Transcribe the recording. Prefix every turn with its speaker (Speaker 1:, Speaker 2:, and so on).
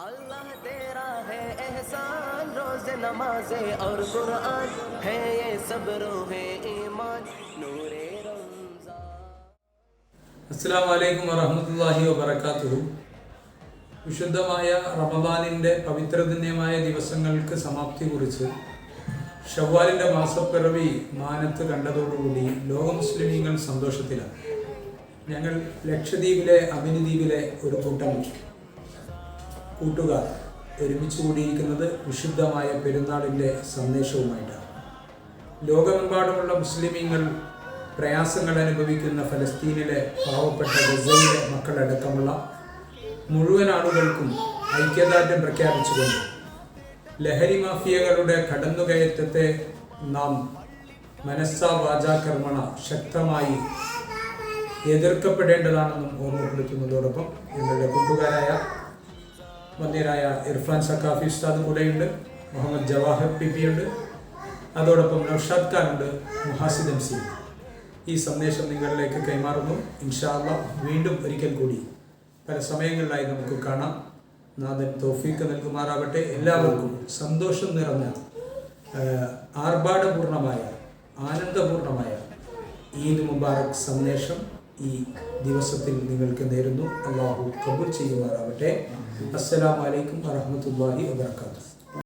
Speaker 1: अल्लाह तेरा है एहसान रोज नमाजे और कुरान है ये सब रोहे ईमान नूरे रमजान
Speaker 2: അസ്സാം വലൈക്കും വറഹമത്തല്ലാഹി വബർക്കാത്തുഹു വിശുദ്ധമായ റമദാനിൻ്റെ പവിത്രധന്യമായ ദിവസങ്ങൾക്ക് സമാപ്തി കുറിച്ച് ഷവ്വാലിൻ്റെ മാസപ്പിറവി മാനത്ത് കണ്ടതോടുകൂടി ലോക മുസ്ലിമീങ്ങൾ സന്തോഷത്തിലാണ് ഞങ്ങൾ ലക്ഷദ്വീപിലെ അമിനിദ്വീപിലെ ഒരു കൂട്ടം കൂട്ടുകാർ ഒരുമിച്ച് കൂടിയിരിക്കുന്നത് വിശുദ്ധമായ പെരുന്നാളിന്റെ സന്ദേശവുമായിട്ടാണ്. ലോകമെമ്പാടുമുള്ള മുസ്ലിമീങ്ങൾ പ്രയാസങ്ങൾ അനുഭവിക്കുന്ന ഫലസ്തീനിലെ പാവപ്പെട്ട ഗസയിലെ മക്കളടക്കമുള്ള മുഴുവൻ ആളുകൾക്കും ഐക്യദാർഢ്യം പ്രഖ്യാപിച്ചുകൊണ്ട് ലഹരി മാഫിയകളുടെ കടന്നുകയറ്റത്തെ നാം മനസ്സാ വാചാക്രമണ ശക്തമായി എതിർക്കപ്പെടേണ്ടതാണെന്നും ഓർമ്മപ്പെടുത്തുന്നതോടൊപ്പം ഞങ്ങളുടെ കൂട്ടുകാരായ വന്യരായ ഇർഫാൻ സക്കാഫി ഉസ്താദ് കൂടെയുണ്ട്. മുഹമ്മദ് ജവാഹർ പി പി ഉണ്ട് അതോടൊപ്പം നൌഷാദ് ഖാൻ ഉണ്ട് മുഹാസിദ് എം സി. ഈ സന്ദേശം നിങ്ങളിലേക്ക് കൈമാറുന്നു. ഇൻഷാല്ല വീണ്ടും ഒരിക്കൽ കൂടി പല സമയങ്ങളിലായി നമുക്ക് കാണാം. നാദൻ തോഫീക്ക് നൽകുമാറാവട്ടെ എല്ലാവർക്കും സന്തോഷം നിറഞ്ഞ ആർഭാടപൂർണമായ ആനന്ദപൂർണമായ ഈദ് മുബാറക് സന്ദേശം. ഈ ദിവസത്തിൽ നിങ്ങൾക്ക് നേരുന്നു. അള്ളാഹു കബൂൽ ചെയ്യുമാറാവട്ടെ. അസ്സലാമലൈക്കും വറഹമത്തല്ലാഹി വാത്തു